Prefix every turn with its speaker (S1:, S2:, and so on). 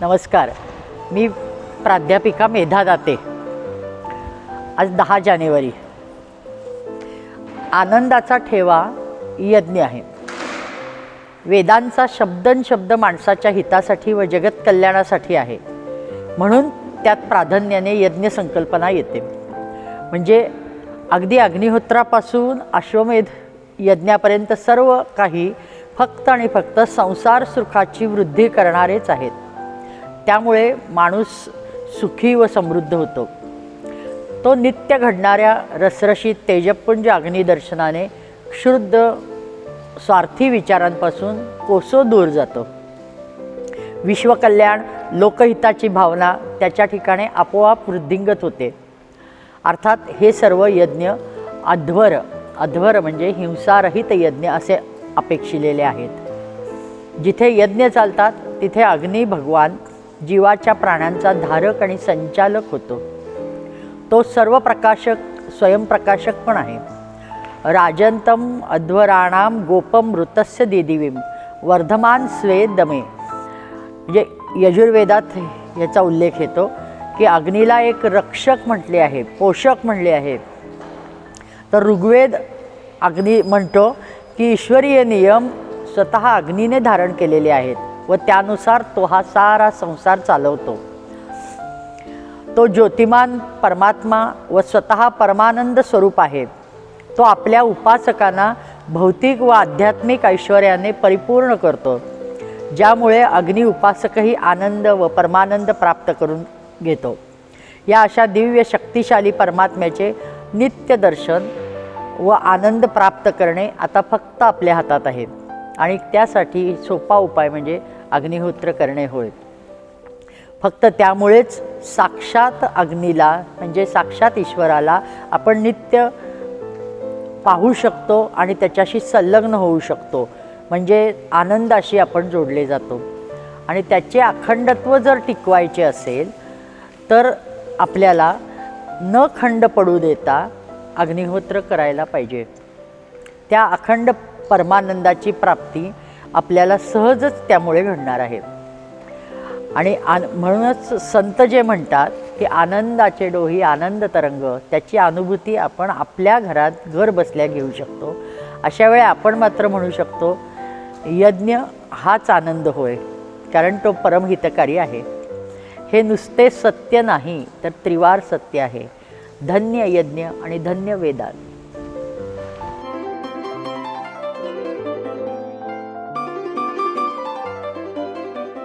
S1: नमस्कार. मी प्राध्यापिका मेधा दाते. आज दहा जानेवारी. आनंदाचा ठेवा यज्ञ आहे. वेदांचा शब्दन शब्द माणसाच्या हितासाठी व जगत कल्याणासाठी आहे. म्हणून त्यात प्राधान्याने यज्ञ संकल्पना येते. म्हणजे अगदी अग्निहोत्रापासून अश्वमेध यज्ञापर्यंत सर्व काही फक्त आणि फक्त संसार सुखाची वृद्धी करणारेच आहेत. त्यामुळे माणूस सुखी व समृद्ध होतो. तो नित्य घडणाऱ्या रसरशीत तेजपुंज अग्निदर्शनाने क्षुद्ध स्वार्थी विचारांपासून कोसो दूर जातो. विश्वकल्याण लोकहिताची भावना त्याच्या ठिकाणी आपोआप वृद्धिंगत होते. अर्थात हे सर्व यज्ञ अध्वर अध्वर म्हणजे हिंसारहित यज्ञ असे अपेक्षिलेले आहेत. जिथे यज्ञ चालतात तिथे अग्नी भगवान जीवाच्या प्राण्यांचा धारक आणि संचालक होतो. तो सर्व प्रकाशक स्वयंप्रकाशक पण आहे. राजंतम अध्वराणाम गोपम मृतस्य दिदिवीम वर्धमान स्वे दमे. म्हणजे यजुर्वेदात याचा उल्लेख येतो की अग्नीला एक रक्षक म्हटले आहे पोषक म्हणले आहे. तर ऋग्वेद अग्नी म्हणतो की ईश्वरीय नियम स्वतः अग्नीने धारण केलेले आहेत. व त्यानुसार तो हा सारा संसार चालवतो. तो ज्योतिमान परमात्मा व स्वतः परमानंद स्वरूप आहे. तो आपल्या उपासकांना भौतिक व आध्यात्मिक ऐश्वर्याने परिपूर्ण करतो. ज्यामुळे अग्नि उपासकही आनंद व परमानंद प्राप्त करून घेतो. या अशा दिव्य शक्तिशाली परमात्म्याचे नित्य दर्शन व आनंद प्राप्त करणे आता फक्त आपल्या हातात आहे. आणि त्यासाठी सोपा उपाय म्हणजे अग्निहोत्र करणे होय. फक्त त्यामुळेच साक्षात अग्नीला म्हणजे साक्षात ईश्वराला आपण नित्य पाहू शकतो आणि त्याच्याशी संलग्न होऊ शकतो. म्हणजे आनंदाशी आपण जोडले जातो. आणि त्याचे अखंडत्व जर टिकवायचे असेल तर आपल्याला न खंड पडू देता अग्निहोत्र करायला पाहिजे. त्या अखंड परमानंदाची प्राप्ती आपल्याला सहजच त्यामुळे घडणार आहे. आणि आन म्हणूनच संत जे म्हणतात की आनंदाचे डोही आनंद तरंग त्याची अनुभूती आपण आपल्या घरात घर बसल्या घेऊ शकतो. अशा वेळी आपण मात्र म्हणू शकतो यज्ञ हाच आनंद होय कारण तो परमहितकारी आहे. हे नुसते सत्य नाही तर त्रिवार सत्य आहे. धन्य यज्ञ आणि धन्य वेदांत.